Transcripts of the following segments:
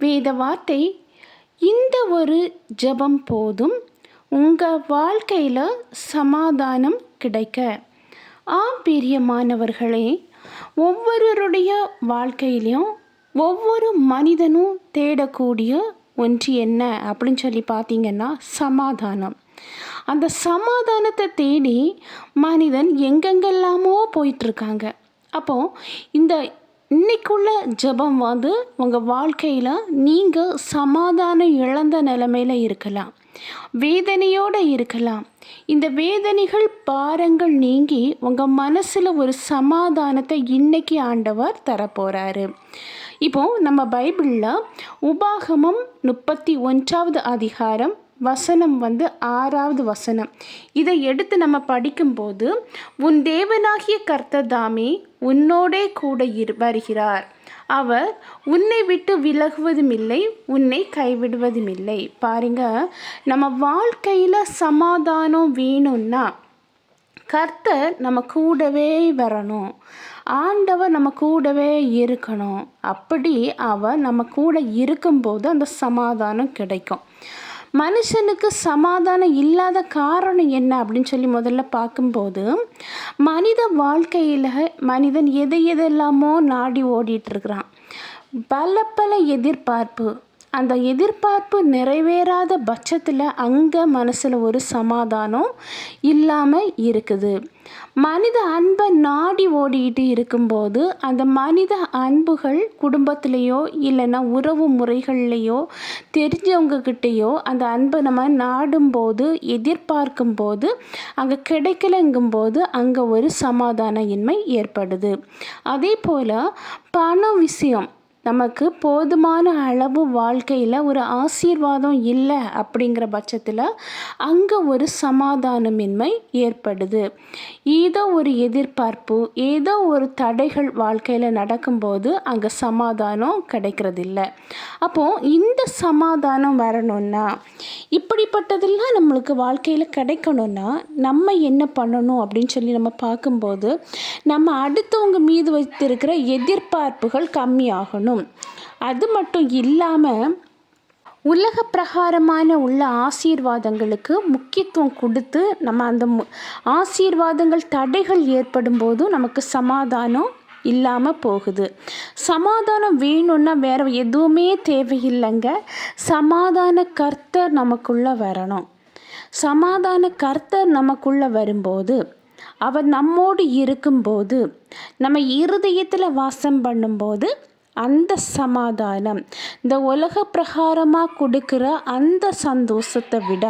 வேத வார்த்தை இந்த ஒரு ஜெபம் போதும் உங்கள் வாழ்க்கையில் சமாதானம் கிடைக்க. ஆம் பிரியமானவர்களே ஒவ்வொருவருடைய வாழ்க்கையிலையும் ஒவ்வொரு மனிதனும் தேடக்கூடிய ஒன்று என்ன அப்படின்னு சொல்லி பார்த்தீங்கன்னா சமாதானம். அந்த சமாதானத்தை தேடி மனிதன் எங்கெங்கெல்லாமோ போயிட்டுருக்காங்க அப்போது இந்த இன்றைக்குள்ள ஜெபம் வந்து உங்கள் வாழ்க்கையில் நீங்கள் சமாதானம் இழந்த நிலமையில் இருக்கலாம். வேதனையோடு இருக்கலாம். இந்த வேதனைகள் பாரங்கள் நீங்கி உங்கள் மனசில் ஒரு சமாதானத்தை இன்னைக்கு ஆண்டவர் தரப்போகிறாரு இப்போ நம்ம பைபிளில் உபாகமம் முப்பத்தி ஒன்றாவது அதிகாரம் வசனம் வந்து ஆறாவது வசனம். இதை எடுத்து நம்ம படிக்கும்போது உன் தேவனாகிய கர்த்ததாமே உன்னோடே கூட இரு வருகிறார். அவர் உன்னை விட்டு விலகுவதும் இல்லை உன்னை கைவிடுவதும் இல்லை பாருங்க நம்ம வாழ்க்கையில் சமாதானம் வேணும்னா கர்த்தர் நம்ம கூடவே வரணும். ஆண்டவர் நம்ம கூடவே இருக்கணும். அப்படி அவர் நம்ம கூட இருக்கும்போது அந்த சமாதானம் கிடைக்கும். மனுஷனுக்கு சமாதானம் இல்லாத காரணம் என்ன அப்படின்னு சொல்லி முதல்ல பார்க்கும்போது மனித வாழ்க்கையில் மனிதன் எதை எதெல்லாமோ நாடி ஓடிட்டுருக்கிறான் பல பல எதிர்பார்ப்பு அந்த எதிர்பார்ப்பு நிறைவேறாத பட்சத்தில் அங்கே மனசில் ஒரு சமாதானம் இல்லாமல் இருக்குது. மனித அன்பை நாடி ஓடிக்கிட்டு இருக்கும்போது அந்த மனித அன்புகள் குடும்பத்திலேயோ இல்லைன்னா உறவு முறைகள்லையோ தெரிஞ்சவங்கக்கிட்டேயோ அந்த அன்பை நம்ம நாடும்போது எதிர்பார்க்கும்போது அங்கே கிடைக்கலங்கும்போது அங்கே ஒரு சமாதான இன்மை ஏற்படுது. அதே போல் பண விஷயம் நமக்கு போதுமான அளவு வாழ்க்கையில் ஒரு ஆசீர்வாதம் இல்லை அப்படிங்கிற பட்சத்தில் அங்கே ஒரு சமாதானமின்மை ஏற்படுது. ஏதோ ஒரு எதிர்பார்ப்பு ஏதோ ஒரு தடைகள் வாழ்க்கையில் நடக்கும்போது அங்கே சமாதானம் கிடைக்கிறதில்ல. அப்போது இந்த சமாதானம் வரணும்னா இப்படிப்பட்டதெல்லாம் நம்மளுக்கு வாழ்க்கையில் கிடைக்கணும்னா நம்ம என்ன பண்ணணும் அப்படின்னு சொல்லி நம்ம பார்க்கும்போது நம்ம அடுத்தவங்க மீது வைத்திருக்கிற எதிர்பார்ப்புகள் கம்மியாகணும். அது மட்டும் இல்லாமல் உலக பிரகாரமான உள்ள ஆசீர்வாதங்களுக்கு முக்கியத்துவம் கொடுத்து நம்ம அந்த ஆசீர்வாதங்கள் தடைகள் ஏற்படும் போதும் நமக்கு சமாதானம் இல்லாமல் போகுது. சமாதானம் வேணும்னா வேறு எதுவுமே தேவையில்லைங்க. சமாதான கர்த்தர் நமக்குள்ளே வரணும். சமாதான கர்த்தர் நமக்குள்ளே வரும்போது அவர் நம்மோடு இருக்கும்போது நம்ம இருதயத்தில் வாசம் பண்ணும்போது அந்த சமாதானம். இந்த உலக பிரகாரமாக கொடுக்குற அந்த சந்தோஷத்தை விட.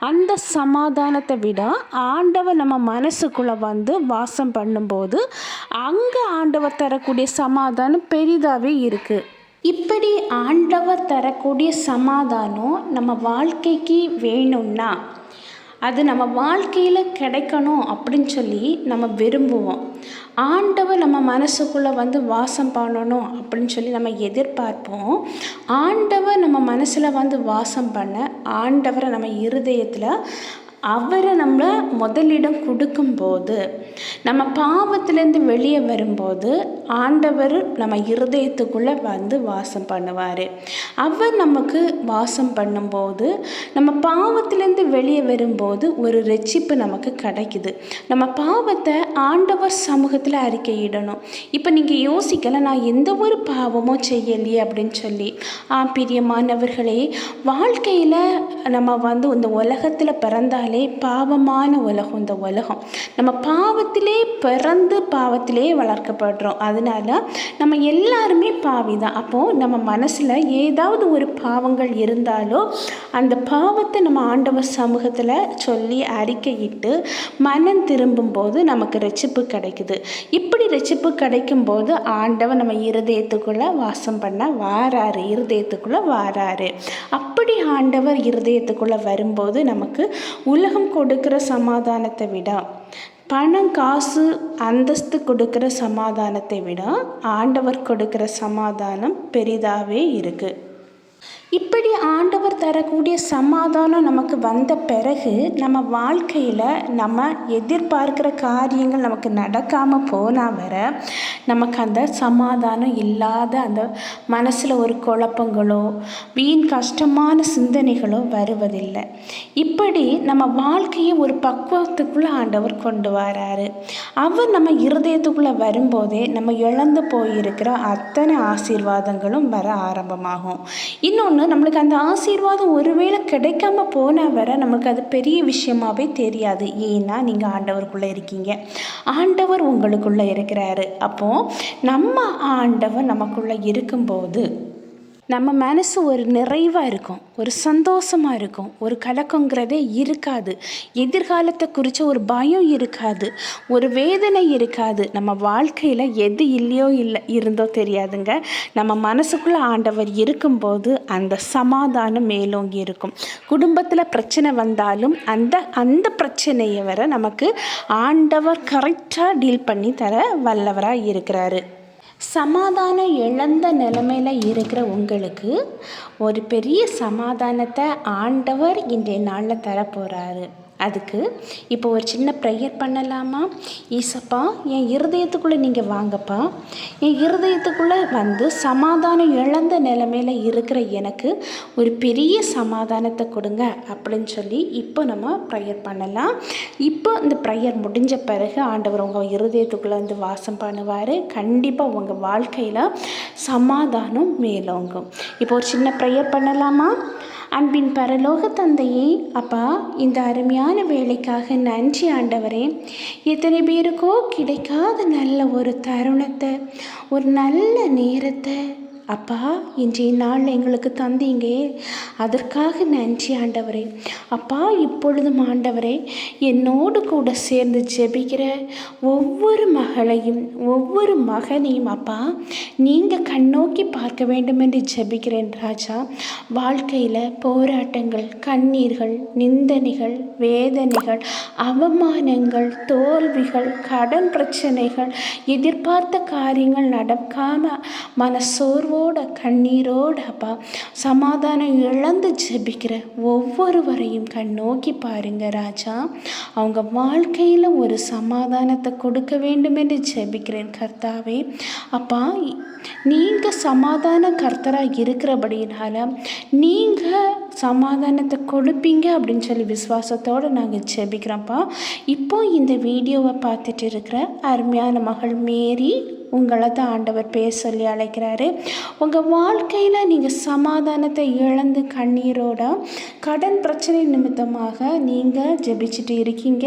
அந்த சமாதானத்தை விட ஆண்டவர் நம்ம மனசுக்குள்ளே வந்து வாசம் பண்ணும்போது அங்கே ஆண்டவர் தரக்கூடிய சமாதானம் பெரிதாகவே இருக்குது இப்படி ஆண்டவர் தரக்கூடிய சமாதானம் நம்ம வாழ்க்கைக்கு வேணும்னா அது நம்ம வாழ்க்கையில் கிடைக்கணும் அப்படின்னு சொல்லி நம்ம விரும்புவோம். ஆண்டவர் நம்ம மனசுக்குள்ளே வந்து வாசம் பண்ணணும் அப்படின்னு சொல்லி நம்ம எதிர்பார்ப்போம். ஆண்டவர் நம்ம மனசில் வந்து வாசம் பண்ண ஆண்டவரை நம்ம இருதயத்தில் அவரை நம்ம முதலிடம் கொடுக்கும்போது நம்ம பாவத்திலேருந்து வெளியே வரும்போது ஆண்டவர் நம்ம இருதயத்துக்குள்ளே வந்து வாசம் பண்ணுவார். அவர் நமக்கு வாசம் பண்ணும்போது நம்ம பாவத்திலேருந்து வெளியே வரும்போது ஒரு ரட்சிப்பு நமக்கு கிடைக்குது. நம்ம பாவத்தை ஆண்டவர் சமூகத்தில் அறிக்கையிடணும். இப்போ நீங்கள் யோசிக்கலை நான் எந்த ஒரு பாவமும் செய்யலையே அப்படின்னு சொல்லி ஆ பிரியமானவர்களே வாழ்க்கையில் நம்ம வந்து இந்த உலகத்தில் பிறந்தால் பார்த்தாலே பாவமான உலகம் இந்த உலகம். நம்ம பாவத்திலே பிறந்து பாவத்திலே வளர்க்கப்படுறோம். அதனால நம்ம எல்லாருமே பாவி தான் அப்போது நம்ம மனசில் ஏதாவது ஒரு பாவங்கள் இருந்தாலோ அந்த பாவத்தை நம்ம ஆண்டவர் சமூகத்தில் சொல்லி அறிக்கையிட்டு மனம் திரும்பும்போது நமக்கு ரட்சிப்பு கிடைக்குது. இப்படி ரட்சிப்பு கிடைக்கும்போது ஆண்டவர் நம்ம இருதயத்துக்குள்ளே வாசம் பண்ண வாராரு இருதயத்துக்குள்ளே வாராரு. அப்படி ஆண்டவர் இருதயத்துக்குள்ளே வரும்போது நமக்கு உலகம் கொடுக்குற சமாதானத்தை விட பணம் காசு அந்தஸ்து கொடுக்குற சமாதானத்தை விட ஆண்டவர் கொடுக்குற சமாதானம் பெரிதாகவே இருக்குது இப்படி ஆண்டவர் தரக்கூடிய சமாதானம் நமக்கு வந்த பிறகு நம்ம வாழ்க்கையில் நம்ம எதிர்பார்க்கிற காரியங்கள் நமக்கு நடக்காமல் போனால் வர நமக்கு அந்த சமாதானம் இல்லாத அந்த மனசில் ஒரு குழப்பங்களோ வீண் கஷ்டமான சிந்தனைகளோ வருவதில்லை. இப்படி நம்ம வாழ்க்கையை ஒரு பக்குவத்துக்குள்ளே ஆண்டவர் கொண்டு வராரு. அவர் நம்ம இருதயத்துக்குள்ளே வரும்போதே நம்ம இழந்து போயிருக்கிற அத்தனை ஆசீர்வாதங்களும் வர ஆரம்பமாகும். இன்னொன்று நம்மளுக்கு அந்த ஆசீர்வாதம் ஒருவேளை கிடைக்காம போனால் வர நமக்கு அது பெரிய விஷயமாவே தெரியாது. ஏன்னா நீங்கள் ஆண்டவருக்குள்ளே இருக்கீங்க. ஆண்டவர் உங்களுக்குள்ளே இருக்கிறாரு. அப்போது நம்ம ஆண்டவர் நமக்குள்ளே இருக்கும்போது நம்ம மனசு ஒரு நிறைவாக இருக்கும் ஒரு சந்தோஷமாக இருக்கும் ஒரு கலக்கங்கிறதே இருக்காது. எதிர்காலத்தை குறித்த ஒரு பயம் இருக்காது ஒரு வேதனை இருக்காது. நம்ம வாழ்க்கையில் எது இல்லையோ இல்லை இருந்தோ தெரியாதுங்க. நம்ம மனசுக்குள்ளே ஆண்டவர் இருக்கும்போது அந்த சமாதானம் மேலோங்கி இருக்கும். குடும்பத்தில் பிரச்சனை வந்தாலும் அந்த அந்த பிரச்சனையை வர நமக்கு ஆண்டவர் கரெக்டாக டீல் பண்ணி தர வல்லவராக இருக்கிறாரு. சமாதானம் இழந்த நிலமையில் இருக்கிற உங்களுக்கு ஒரு பெரிய சமாதானத்தை ஆண்டவர் இன்றைய நாளில் தரப்போகிறாரு அதுக்கு இப்போ ஒரு சின்ன ப்ரேயர் பண்ணலாமா? ஈசப்பா என் இருதயத்துக்குள்ளே நீங்கள் வாங்கப்பா. என் இருதயத்துக்குள்ளே வந்து சமாதானம் இழந்த நிலமையில் இருக்கிற எனக்கு ஒரு பெரிய சமாதானத்தை கொடுங்க அப்படின்னு சொல்லி இப்போ நம்ம ப்ரேயர் பண்ணலாம். இப்போ இந்த ப்ரேயர் முடிஞ்ச பிறகு ஆண்டவர் உங்கள் இருதயத்துக்குள்ளே வந்து வாசம் பண்ணுவார். கண்டிப்பாக உங்கள் வாழ்க்கையில் சமாதானம் மேலோங்கும். இப்போ ஒரு சின்ன ப்ரேயர் பண்ணலாமா? அன்பின் பரலோக தந்தையே அப்பா இந்த அருமையான வேலைக்காக நன்றி ஆண்டவரே. எத்தனை பேருக்கோ கிடைக்காத நல்ல ஒரு தருணத்தை ஒரு நல்ல நேரத்தை அப்பா இன்றைய நாள் எங்களுக்கு தந்தீங்க. அதற்காக நன்றி ஆண்டவரே. அப்பா இப்பொழுதும் ஆண்டவரே என்னோடு கூட சேர்ந்து ஜெபிக்கிற ஒவ்வொரு மகளையும் ஒவ்வொரு மகனையும் அப்பா நீங்கள் கண்ணோக்கி பார்க்க வேண்டும் என்று ஜெபிக்கிறேன் ராஜா. வாழ்க்கையில் போராட்டங்கள் கண்ணீர்கள் நிந்தனைகள் வேதனைகள் அவமானங்கள் தோல்விகள் கடன் பிரச்சனைகள் எதிர்பார்த்த காரியங்கள் நடக்காமல் மனசோர்வு கண்ணீரோட கண்ணீரோட அப்பா சமாதானம் இழந்து ஜெபிக்கிற ஒவ்வொருவரையும் கண் நோக்கி பாருங்க ராஜா. அவங்க வாழ்க்கையில் ஒரு சமாதானத்தை கொடுக்க வேண்டும் என்று ஜெபிக்கிறேன் கர்த்தாவே. அப்பா நீங்கள் சமாதான கர்த்தராக இருக்கிறபடினால நீங்கள் சமாதானத்தை கொடுப்பீங்க அப்படின்னு சொல்லி விசுவாசத்தோடு நாங்கள் ஜெபிக்கிறோம்ப்பா இப்போ இந்த வீடியோவை பார்த்துட்டு இருக்கிற அருமையான மகள் மேரி உங்களை தான் ஆண்டவர் பேர் சொல்லி அழைக்கிறாரு. உங்கள் வாழ்க்கையில் நீங்கள் சமாதானத்தை இழந்து கண்ணீரோட கடன் பிரச்சனை நிமித்தமாக நீங்கள் ஜெபிச்சுட்டு இருக்கீங்க.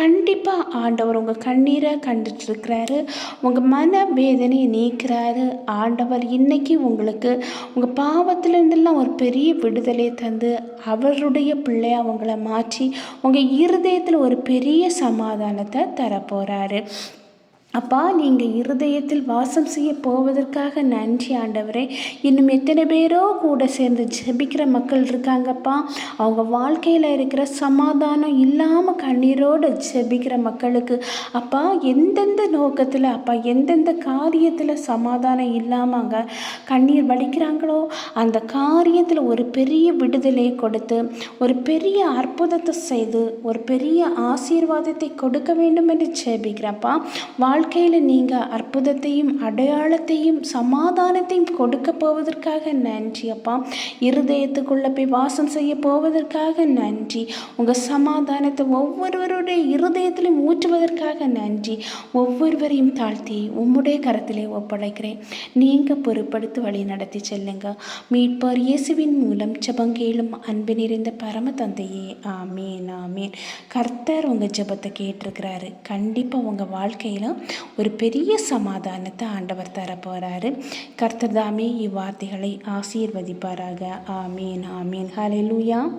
கண்டிப்பாக ஆண்டவர் உங்கள் கண்ணீரை கண்டுட்டுருக்கிறாரு உங்கள் மன வேதனையை நீக்கிறாரு. ஆண்டவர் இன்னைக்கு உங்களுக்கு உங்கள் பாவத்திலேருந்தெல்லாம் ஒரு பெரிய விடுதலை தந்து அவருடைய பிள்ளையை அவங்கள மாற்றி உங்கள் இருதயத்தில் ஒரு பெரிய சமாதானத்தை தரப்போகிறாரு அப்பா நீங்கள் இருதயத்தில் வாசம் செய்ய போவதற்காக நன்றி ஆண்டவரே. இன்னும் எத்தனை பேரோ கூட சேர்ந்து ஜெபிக்கிற மக்கள் இருக்காங்கப்பா அவங்க வாழ்க்கையில் இருக்கிற சமாதானம் இல்லாமல் கண்ணீரோடு ஜெபிக்கிற மக்களுக்கு அப்பா எந்தெந்த நோக்கத்தில் அப்பா எந்தெந்த காரியத்தில் சமாதானம் இல்லாமல் அங்கே கண்ணீர் வடிக்கிறாங்களோ அந்த காரியத்தில் ஒரு பெரிய விடுதலை கொடுத்து ஒரு பெரிய அற்புதத்தை செய்து ஒரு பெரிய ஆசீர்வாதத்தை கொடுக்க வேண்டும் என்று ஜெபிக்கிறப்பா வாழ் வாழ்க்கையில் நீங்கள் அற்புதத்தையும் அடையாளத்தையும் சமாதானத்தையும் கொடுக்க போவதற்காக நன்றி அப்பா. இருதயத்துக்குள்ளே போய் வாசம் செய்ய போவதற்காக நன்றி. உங்கள் சமாதானத்தை ஒவ்வொருவருடைய இருதயத்திலையும் ஊற்றுவதற்காக நன்றி. ஒவ்வொருவரையும் தாழ்த்தி உம்முடைய கரத்திலே ஒப்படைக்கிறேன். நீங்கள் பொறுப்படுத்தி வழி நடத்தி செல்லுங்க. மீட்பார் இயேசுவின் மூலம் ஜபங்கேளும் அன்பு நிறைந்த பரம தந்தையே ஆமேன் ஆமேன். கர்த்தர் உங்கள் ஜபத்தை கேட்டிருக்கிறாரு. கண்டிப்பாக உங்கள் வாழ்க்கையில் ஒரு பெரிய சமாதானத்தை ஆண்டவர் தர போகிறாரு கர்த்தர் தாமே இவ்வார்த்தைகளை ஆசீர்வதிப்பாராக. ஆமீன் ஆமீன். ஹalleluya.